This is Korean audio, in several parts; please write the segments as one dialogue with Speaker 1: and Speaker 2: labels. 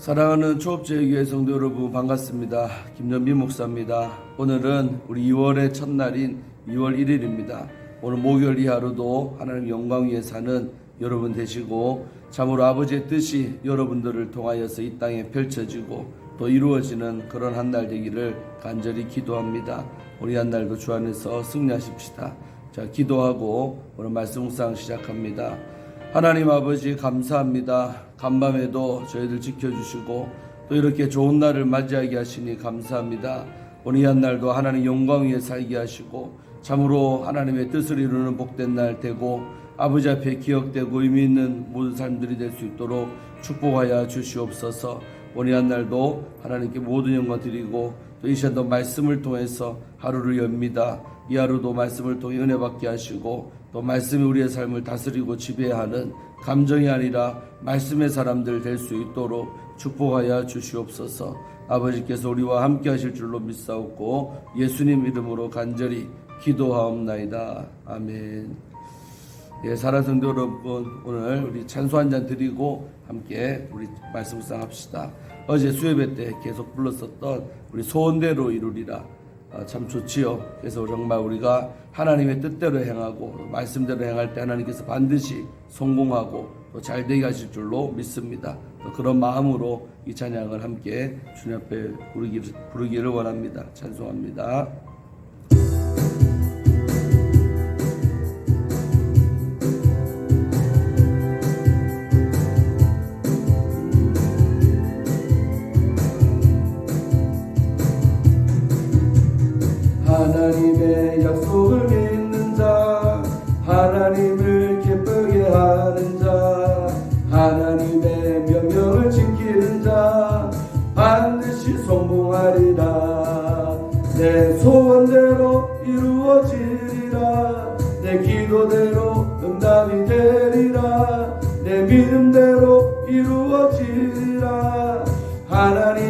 Speaker 1: 사랑하는 초업제교회 성도 여러분 반갑습니다. 김연비 목사입니다. 오늘은 우리 2월의 첫날인 2월 1일입니다. 오늘 목요일 이 하루도 하나님 영광 위에 사는 여러분 되시고 참으로 아버지의 뜻이 여러분들을 통하여서 이 땅에 펼쳐지고 또 이루어지는 그런 한 날 되기를 간절히 기도합니다. 우리 한 날도 주 안에서 승리하십시다. 자, 기도하고 오늘 말씀 묵상 시작합니다. 하나님 아버지 감사합니다. 간밤에도 저희들 지켜주시고 또 이렇게 좋은 날을 맞이하게 하시니 감사합니다. 오늘 이한 날도 하나님 영광 위에 살게 하시고 참으로 하나님의 뜻을 이루는 복된 날 되고 아버지 앞에 기억되고 의미 있는 모든 삶들이 될 수 있도록 축복하여 주시옵소서. 오늘 이한 날도 하나님께 모든 영광 드리고 또 이 시간도 말씀을 통해서 하루를 엽니다. 이 하루도 말씀을 통해 은혜 받게 하시고 또 말씀이 우리의 삶을 다스리고 지배하는 감정이 아니라 말씀의 사람들 될 수 있도록 축복하여 주시옵소서. 아버지께서 우리와 함께 하실 줄로 믿사옵고 예수님 이름으로 간절히 기도하옵나이다. 아멘. 예, 사랑 성도 여러분, 오늘 우리 찬소 한 잔 드리고 함께 우리 말씀 묵상합시다. 어제 수요예배 때 계속 불렀었던 우리 소원대로 이루리라. 아, 참 좋지요. 그래서 정말 우리가 하나님의 뜻대로 행하고 말씀대로 행할 때 하나님께서 반드시 성공하고 또 잘 되게 하실 줄로 믿습니다. 또 그런 마음으로 이 찬양을 함께 주님 앞에 부르기를 원합니다. 찬송합니다. 반드시 성공하리라. 내 소원대로 이루어지리라. 내 기도대로 응답이 되리라. 내 믿음대로 이루어지리라. 하나님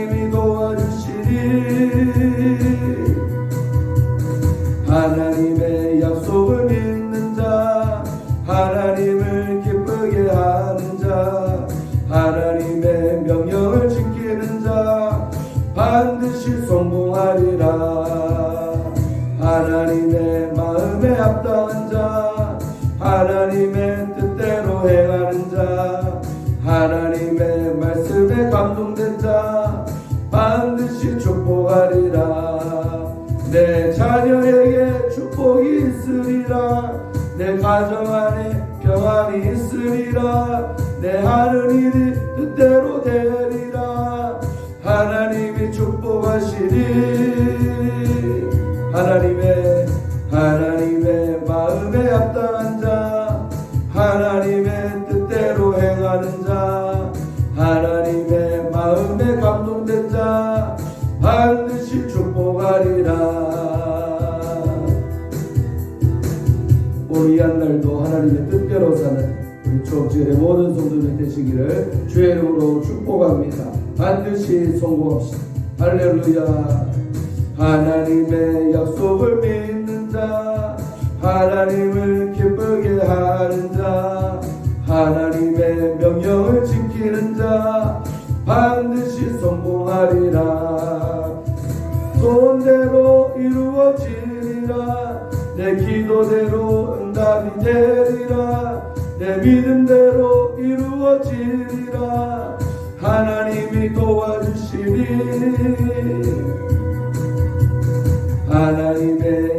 Speaker 1: 하나님의 마음에 합당한 자 하나님의 뜻대로 행하는 자 하나님의 말씀에 감동된 자 반드시 축복하리라. 내 자녀에게 축복이 있으리라. 내 가정 안에 평안이 있으리라. 내 하는 일이 뜻대로 되리라. 하나님이 축복하시리. 하나님 추억지의 모든 성도들 되시기를 주의 이름으로 축복합니다. 반드시 성공합시다. 할렐루야. 하나님의 약속을 믿는 자 하나님을 기쁘게 하는 자 하나님의 명령을 지키는 자 반드시 성공하리라. 소원대로 이루어지리라. 내 기도대로 응답이 되리라 내 믿음대로 이루어지리라. 하나님이 도와주시리 하나님의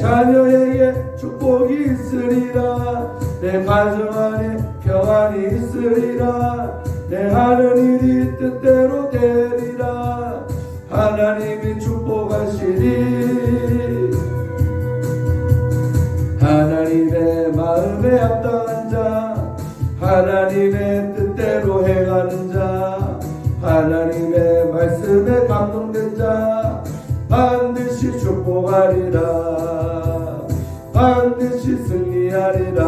Speaker 1: 자녀에게 축복이 있으리라. 내 가정 안에 평안이 있으리라. 내 하는 일이 뜻대로 되리라. 하나님이 축복하시리. 하나님의 마음에 합당한 자 하나님의 뜻대로 행하는 자 하나님의 말씀에 감동된 자 반드시 축복하리라 반드시 승리하리라.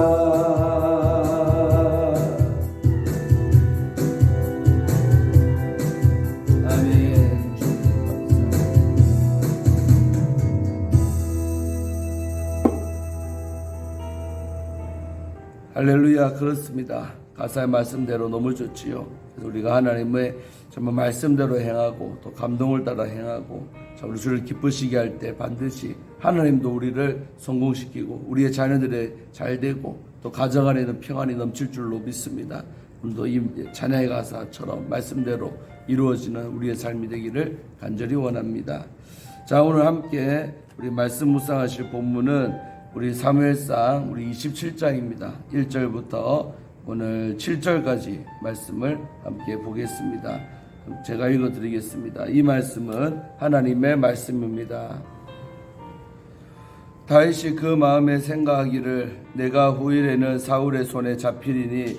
Speaker 1: 할렐루야 그렇습니다. 가사의 말씀대로 너무 좋지요. 그래서 우리가 하나님의 정말 말씀대로 행하고 또 감동을 따라 행하고 참 우리 주를 기쁘시게 할 때 반드시 하나님도 우리를 성공시키고 우리의 자녀들의 잘 되고 또 가정 안에는 평안이 넘칠 줄로 믿습니다. 오늘도 이 찬양의 가사처럼 말씀대로 이루어지는 우리의 삶이 되기를 간절히 원합니다. 자 오늘 함께 우리 말씀 묵상하실 본문은 우리 사무엘상 우리 27장입니다. 1절부터 오늘 7절까지 말씀을 함께 보겠습니다. 제가 읽어 드리겠습니다. 이 말씀은 하나님의 말씀입니다. 다윗이 그 마음에 생각하기를 내가 후일에는 사울의 손에 잡히리니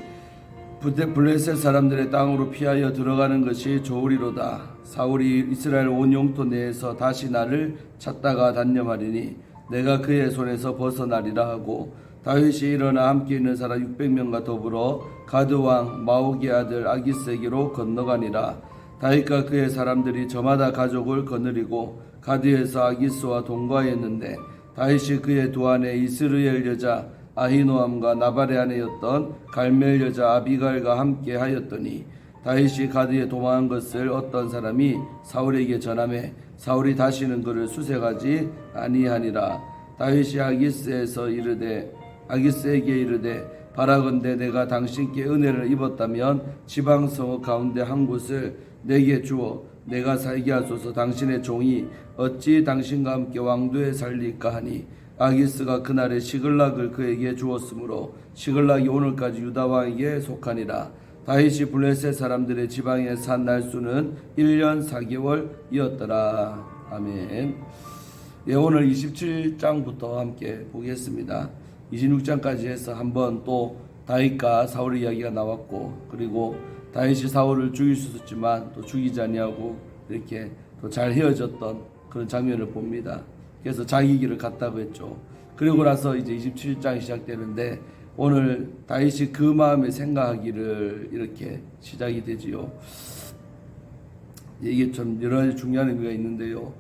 Speaker 1: 블레셋 사람들의 땅으로 피하여 들어가는 것이 좋으리로다. 사울이 이스라엘 온 영토 내에서 다시 나를 찾다가 단념하리니 내가 그의 손에서 벗어나리라 하고 다윗이 일어나 함께 있는 사람 600명과 더불어 가드 왕 마오기 아들 아기스에게로 건너가니라. 다윗과 그의 사람들이 저마다 가족을 거느리고 가드에서 아기스와 동거하였는데 다윗이 그의 두 아내 이스르엘 여자 아히노함과 나발의 아내였던 갈멜 여자 아비갈과 함께 하였더니 다윗이 가드에 도망한 것을 어떤 사람이 사울에게 전함해 사울이 다시는 그를 수색하지 아니하니라. 다윗이 아기스에서 이르되 아기스에게 이르되 바라건대 내가 당신께 은혜를 입었다면 지방 성읍 가운데 한 곳을 내게 주어 내가 살게 하소서. 당신의 종이 어찌 당신과 함께 왕도에 살릴까 하니? 아기스가 그날에 시글락을 그에게 주었으므로 시글락이 오늘까지 유다 왕에게 속하니라. 다윗이 블레셋 사람들의 지방에 산 날수는 1년 4개월이었더라. 아멘. 예, 오늘 27장부터 함께 보겠습니다. 26장까지 해서 한번 또 다윗과 사울의 이야기가 나왔고 그리고 다윗이 사울을 죽일 수 있었지만 또 죽이지 아니하고 이렇게 또 잘 헤어졌던 그런 장면을 봅니다. 그래서 자기 길을 갔다고 했죠. 그리고 나서 이제 27장이 시작되는데 오늘 다윗이 그 마음에 생각하기를 이렇게 시작이 되지요. 이게 좀 여러 가지 중요한 의미가 있는데요.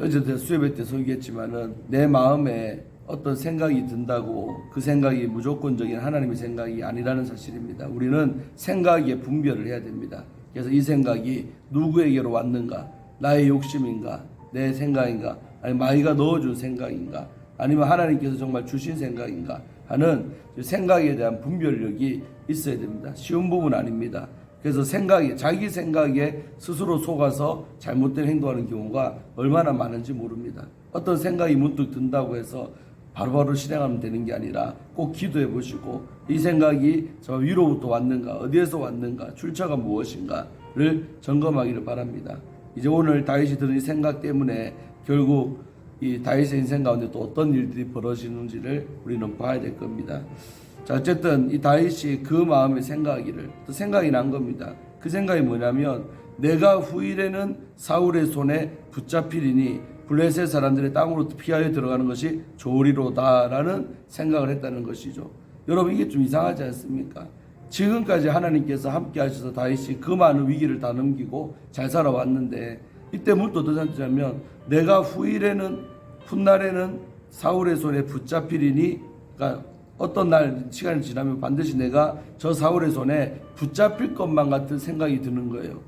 Speaker 1: 어제도 수요일 때 소개했지만은 내 마음에 어떤 생각이 든다고 그 생각이 무조건적인 하나님의 생각이 아니라는 사실입니다. 우리는 생각에 분별을 해야 됩니다. 그래서 이 생각이 누구에게로 왔는가? 나의 욕심인가? 내 생각인가? 아니면 마이가 넣어준 생각인가? 아니면 하나님께서 정말 주신 생각인가? 하는 생각에 대한 분별력이 있어야 됩니다. 쉬운 부분 아닙니다. 그래서 생각에 자기 생각에 스스로 속아서 잘못된 행동하는 경우가 얼마나 많은지 모릅니다. 어떤 생각이 문득 든다고 해서 바로바로 실행하면 되는 게 아니라 꼭 기도해 보시고 이 생각이 저 위로부터 왔는가 어디에서 왔는가 출처가 무엇인가를 점검하기를 바랍니다. 이제 오늘 다윗이 들은 이 생각 때문에 결국 이 다윗의 인생 가운데 또 어떤 일들이 벌어지는지를 우리는 봐야 될 겁니다. 자 어쨌든 이 다윗이 그 마음에 생각하기를 또 생각이 난 겁니다. 그 생각이 뭐냐면 내가 후일에는 사울의 손에 붙잡히리니 블레셋 사람들의 땅으로 피하여 들어가는 것이 좋으리로다라는 생각을 했다는 것이죠. 여러분 이게 좀 이상하지 않습니까? 지금까지 하나님께서 함께 하셔서 다윗이 그 많은 위기를 다 넘기고 잘 살아왔는데 이때 뭘또 던졌냐면 내가 후일에는 훗날에는 사울의 손에 붙잡히리니 그러니까 어떤 날 시간이 지나면 반드시 내가 저 사울의 손에 붙잡힐 것만 같은 생각이 드는 거예요.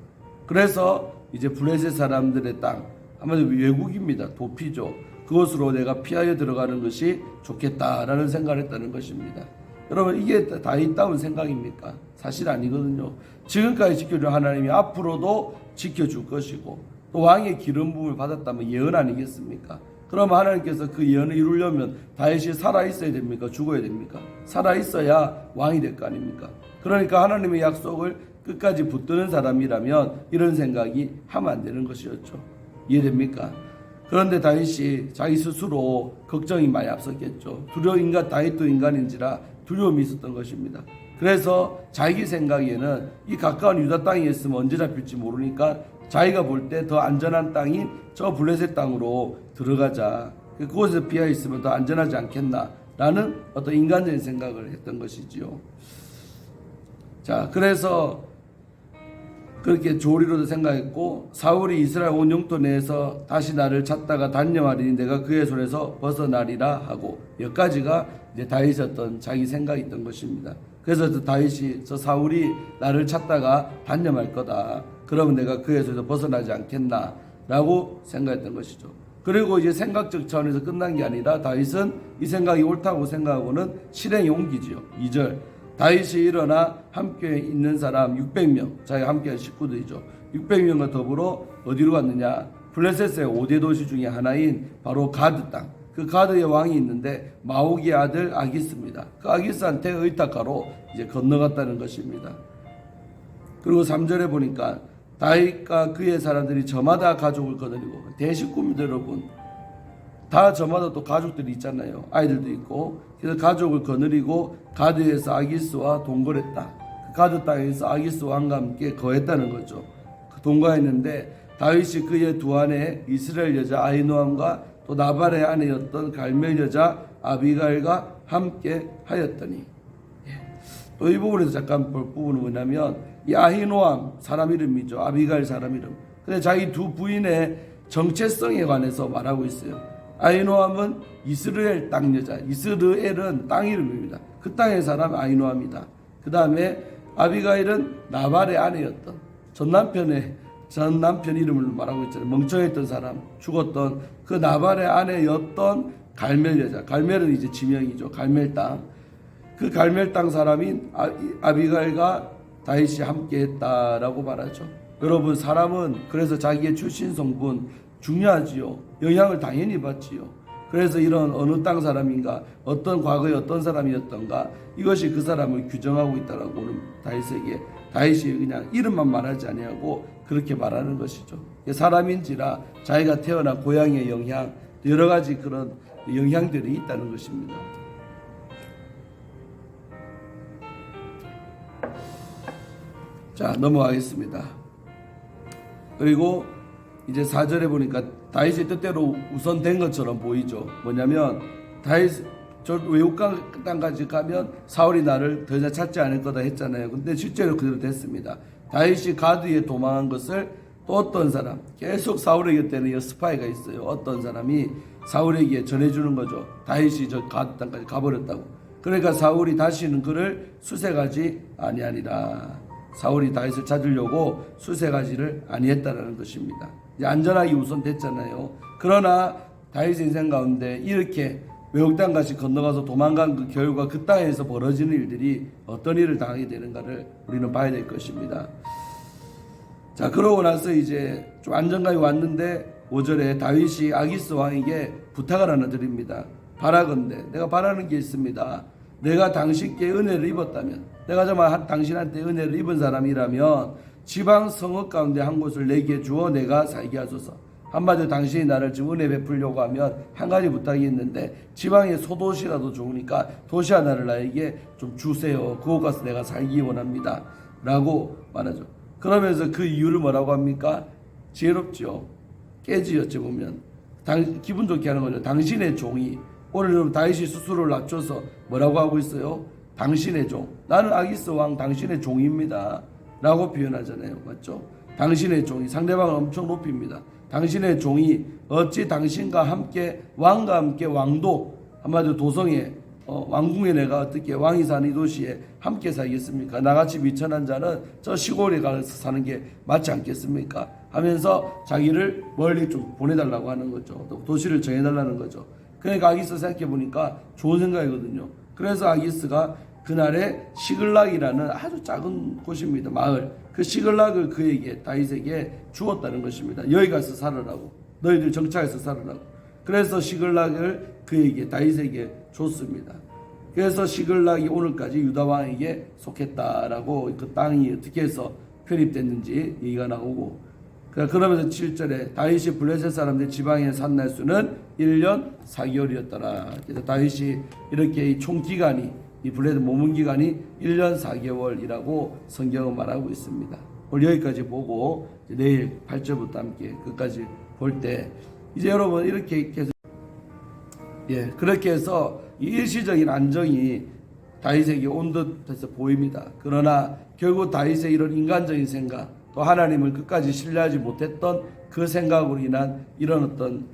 Speaker 1: 그래서 이제 블레셋 사람들의 땅 아마도 외국입니다. 도피죠. 그것으로 내가 피하여 들어가는 것이 좋겠다라는 생각을 했다는 것입니다. 여러분 이게 다윗다운 생각입니까? 사실 아니거든요. 지금까지 지켜준 하나님이 앞으로도 지켜줄 것이고 또 왕의 기름 부음을 받았다면 예언 아니겠습니까? 그러면 하나님께서 그 예언을 이루려면 다윗이 살아 있어야 됩니까? 죽어야 됩니까? 살아 있어야 왕이 될 거 아닙니까? 그러니까 하나님의 약속을 끝까지 붙드는 사람이라면 이런 생각이 하면 안 되는 것이었죠. 이해됩니까? 그런데 다윗이 자기 스스로 걱정이 많이 앞섰겠죠. 두려워 인간 다윗도 인간인지라 두려움이 있었던 것입니다. 그래서 자기 생각에는 이 가까운 유다 땅에 있으면 언제 잡힐지 모르니까 자기가 볼 때 더 안전한 땅인 저 블레셋 땅으로 들어가자. 그곳에서 비어 있으면 더 안전하지 않겠나라는 어떤 인간적인 생각을 했던 것이지요. 자, 그래서 그렇게 조리로도 생각했고 사울이 이스라엘 온 영토 내에서 다시 나를 찾다가 단념하리니 내가 그의 손에서 벗어나리라 하고 여기까지가 이제 다윗이 어떤 자기 생각이 있던 것입니다. 그래서 저 다윗이 저 사울이 나를 찾다가 단념할 거다. 그러면 내가 그의 손에서 벗어나지 않겠나라고 생각했던 것이죠. 그리고 이제 생각적 차원에서 끝난 게 아니라 다윗은 이 생각이 옳다고 생각하고는 실행에 옮기지요. 2절 다윗이 일어나 함께 있는 사람 600명, 자기가 함께한 식구들이죠. 600명과 더불어 어디로 갔느냐? 블레셋의 5대 도시 중에 하나인 바로 가드 땅. 그 가드의 왕이 있는데 마오기의 아들 아기스입니다. 그 아기스한테 의탁가로 이제 건너갔다는 것입니다. 그리고 3절에 보니까 다윗과 그의 사람들이 저마다 가족을 거느리고 대식구입니다 여러분 다 저마다 또 가족들이 있잖아요 아이들도 있고 그래서 가족을 거느리고 가드에서 아기스와 동거했다 그 가드 땅에서 아기스 왕과 함께 거했다는 거죠 그 동거했는데 다윗이 그의 두 아내 이스라엘 여자 아이노함과 또 나발의 아내였던 갈멜 여자 아비갈과 함께 하였더니 또 이 부분에서 잠깐 볼 부분은 뭐냐면 이 아히노암 사람 이름이죠. 아비갈 사람 이름. 근데 자기 두 부인의 정체성에 관해서 말하고 있어요. 아히노암은 이스라엘 땅 여자. 이스라엘은 땅 이름입니다. 그 땅의 사람 아히노암이다. 그 다음에 아비가일은 나발의 아내였던 전 남편의 전 남편 이름을 말하고 있잖아요. 멍청했던 사람, 죽었던 그 나발의 아내였던 갈멜 여자. 갈멜은 이제 지명이죠. 갈멜 땅. 그 갈멜 땅 사람인 아- 아비갈과 다윗이 함께했다라고 말하죠. 여러분 사람은 그래서 자기의 출신 성분 중요하지요. 영향을 당연히 받지요. 그래서 이런 어느 땅 사람인가 어떤 과거에 어떤 사람이었던가 이것이 그 사람을 규정하고 있다라고 는 다윗에게 다윗이 그냥 이름만 말하지 아니하고 그렇게 말하는 것이죠. 사람인지라 자기가 태어난 고향의 영향 여러 가지 그런 영향들이 있다는 것입니다. 자 넘어가겠습니다. 그리고 이제 4절에 보니까 다윗의 뜻대로 우선된 것처럼 보이죠. 뭐냐면 다윗 저 외국 땅까지 가면 사울이 나를 더 이상 찾지 않을 거다 했잖아요. 근데 실제로 그대로 됐습니다. 다윗이 가드에 도망한 것을 또 어떤 사람 계속 사울의 곁에는 스파이가 있어요. 어떤 사람이 사울에게 전해주는 거죠. 다윗이 저 가드 땅까지 가버렸다고. 그러니까 사울이 다시는 그를 수색하지 아니하니라. 사울이 다윗을 찾으려고 수색하지를 아니했다라는 것입니다. 이제 안전하게 우선됐잖아요. 그러나 다윗 인생 가운데 이렇게 외국 땅까지 건너가서 도망간 그 결과 그 땅에서 벌어지는 일들이 어떤 일을 당하게 되는가를 우리는 봐야 될 것입니다. 자 그러고 나서 이제 좀 안정감이 왔는데 5절에 다윗이 아기스 왕에게 부탁을 하나 드립니다. 바라건대 내가 바라는 게 있습니다. 내가 당신께 은혜를 입었다면 내가 정말 한- 당신한테 은혜를 입은 사람이라면 지방 성읍 가운데 한 곳을 내게 주어 내가 살게 하소서. 한마디로 당신이 나를 지금 은혜 베풀려고 하면 한 가지 부탁이 있는데 지방의 소도시라도 좋으니까 도시 하나를 나에게 좀 주세요. 그곳 가서 내가 살기 원합니다. 라고 말하죠. 그러면서 그 이유를 뭐라고 합니까? 지혜롭죠. 깨지 어찌 보면 당, 기분 좋게 하는 거죠. 당신의 종이 오늘 다윗이 스스로를 낮춰서 뭐라고 하고 있어요? 당신의 종. 나는 아기스 왕 당신의 종입니다. 라고 표현하잖아요. 맞죠? 당신의 종이 상대방을 엄청 높입니다. 당신의 종이 어찌 당신과 함께 왕과 함께 왕도 한마디로 도성에 어, 왕궁에 내가 어떻게 왕이 사는 이 도시에 함께 살겠습니까? 나같이 미천한 자는 저 시골에 가서 사는 게 맞지 않겠습니까? 하면서 자기를 멀리 좀 보내달라고 하는 거죠. 또 도시를 정해달라는 거죠. 그러니까 아기스 생각해 보니까 좋은 생각이거든요. 그래서 아기스가 그날에 시글락이라는 아주 작은 곳입니다. 마을. 그 시글락을 그에게 다윗에게 주었다는 것입니다. 여기 가서 살으라고. 너희들 정착해서 살으라고. 그래서 시글락을 그에게 다윗에게 줬습니다. 그래서 시글락이 오늘까지 유다 왕에게 속했다라고 그 땅이 어떻게 해서 편입됐는지 얘기가 나오고 그러니까 그러면서 7절에 다윗이 블레셋 사람들 지방에 산 날 수는 1년 4개월이었더라. 그래서 다윗이 이렇게 이 총 기간이 이 블레셋 머문 기간이 1년 4개월이라고 성경은 말하고 있습니다. 오늘 여기까지 보고 내일 8절부터 함께 끝까지 볼 때 이제 여러분 이렇게 계속 예, 그렇게 해서 이 일시적인 안정이 다윗에게 온 듯해서 보입니다. 그러나 결국 다윗의 이런 인간적인 생각, 또 하나님을 끝까지 신뢰하지 못했던 그 생각으로 인한 이런 어떤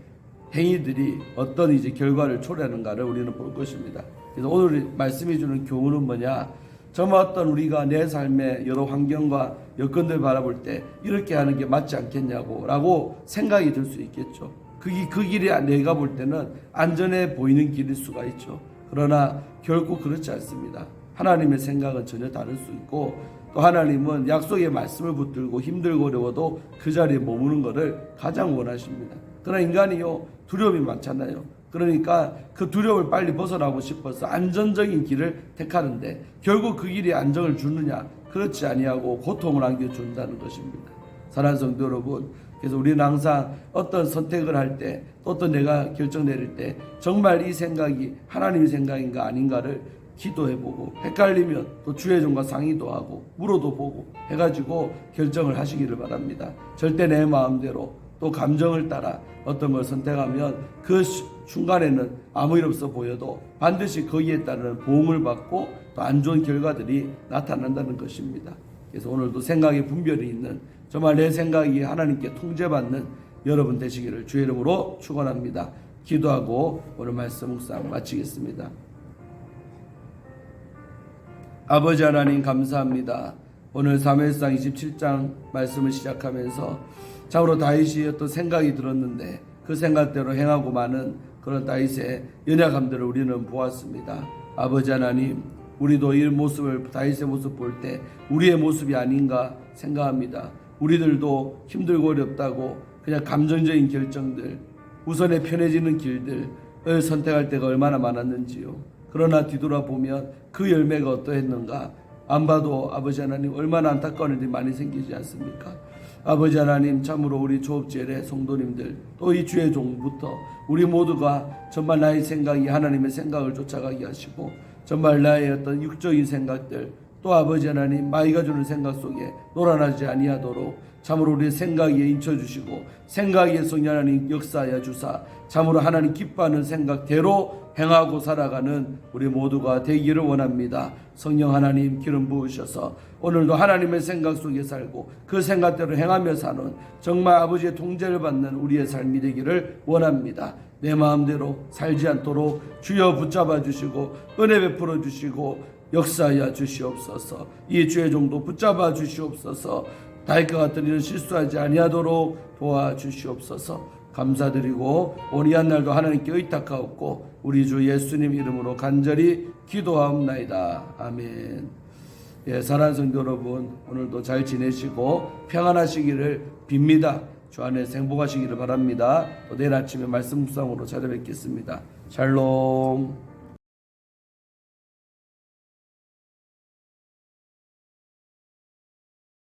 Speaker 1: 행위들이 어떤 이제 결과를 초래하는가를 우리는 볼 것입니다. 그래서 오늘 말씀해 주는 교훈은 뭐냐? 정말 어떤 우리가 내 삶의 여러 환경과 여건들 바라볼 때 이렇게 하는 게 맞지 않겠냐고 라고 생각이 들 수 있겠죠. 그, 기- 그 길이 내가 볼 때는 안전해 보이는 길일 수가 있죠. 그러나 결코 그렇지 않습니다. 하나님의 생각은 전혀 다를 수 있고 또 하나님은 약속의 말씀을 붙들고 힘들고 어려워도 그 자리에 머무는 것을 가장 원하십니다. 그러나 인간이요 두려움이 많잖아요. 그러니까 그 두려움을 빨리 벗어나고 싶어서 안전적인 길을 택하는데 결국 그 길이 안정을 주느냐 그렇지 아니하고 고통을 안겨준다는 것입니다. 사랑하는 성도 여러분, 그래서 우리는 항상 어떤 선택을 할 때, 또 어떤 내가 결정 내릴 때, 정말 이 생각이 하나님의 생각인가 아닌가를 기도해보고, 헷갈리면 또 주의 종과 상의도 하고, 물어도 보고, 해가지고 결정을 하시기를 바랍니다. 절대 내 마음대로 또 감정을 따라 어떤 걸 선택하면 그 시- 순간에는 아무 일 없어 보여도 반드시 거기에 따르는 보응을 받고 또 안 좋은 결과들이 나타난다는 것입니다. 그래서 오늘도 생각의 분별이 있는 정말 내 생각이 하나님께 통제받는 여러분 되시기를 주의 이름으로 축원합니다. 기도하고 오늘 말씀 묵상 마치겠습니다. 아버지 하나님 감사합니다. 오늘 사무엘상 27장 말씀을 시작하면서 참으로 다윗이 어떤 생각이 들었는데 그 생각대로 행하고 많은 그런 다윗의 연약함들을 우리는 보았습니다. 아버지 하나님 우리도 이 모습을 다윗의 모습 볼 때 우리의 모습이 아닌가 생각합니다. 우리들도 힘들고 어렵다고 그냥 감정적인 결정들 우선에 편해지는 길들을 선택할 때가 얼마나 많았는지요. 그러나 뒤돌아보면 그 열매가 어떠했는가 안 봐도 아버지 하나님 얼마나 안타까운 일이 많이 생기지 않습니까? 아버지 하나님 참으로 우리 조업제의 성도님들 또 이 주의 종부터 우리 모두가 정말 나의 생각이 하나님의 생각을 쫓아가게 하시고 정말 나의 어떤 육적인 생각들 또 아버지 하나님 마이가 주는 생각 속에 놀아나지 아니하도록 참으로 우리의 생각에 인쳐주시고 생각에 성령 하나님 역사하여 주사 참으로 하나님 기뻐하는 생각대로 행하고 살아가는 우리 모두가 되기를 원합니다. 성령 하나님 기름 부으셔서 오늘도 하나님의 생각 속에 살고 그 생각대로 행하며 사는 정말 아버지의 통제를 받는 우리의 삶이 되기를 원합니다. 내 마음대로 살지 않도록 주여 붙잡아 주시고 은혜 베풀어 주시고 역사하여 주시옵소서. 이 주의 종도 붙잡아 주시옵소서. 다윗과 같은 일을 실수하지 아니하도록 도와 주시옵소서. 감사드리고 오늘 한 날도 하나님께 의탁하옵고 우리 주 예수님 이름으로 간절히 기도하옵나이다. 아멘. 예, 사랑하는 성도 여러분, 오늘도 잘 지내시고 평안하시기를 빕니다. 주 안에서 행복하시기를 바랍니다. 또 내일 아침에 말씀 묵상으로 찾아뵙겠습니다. 샬롬.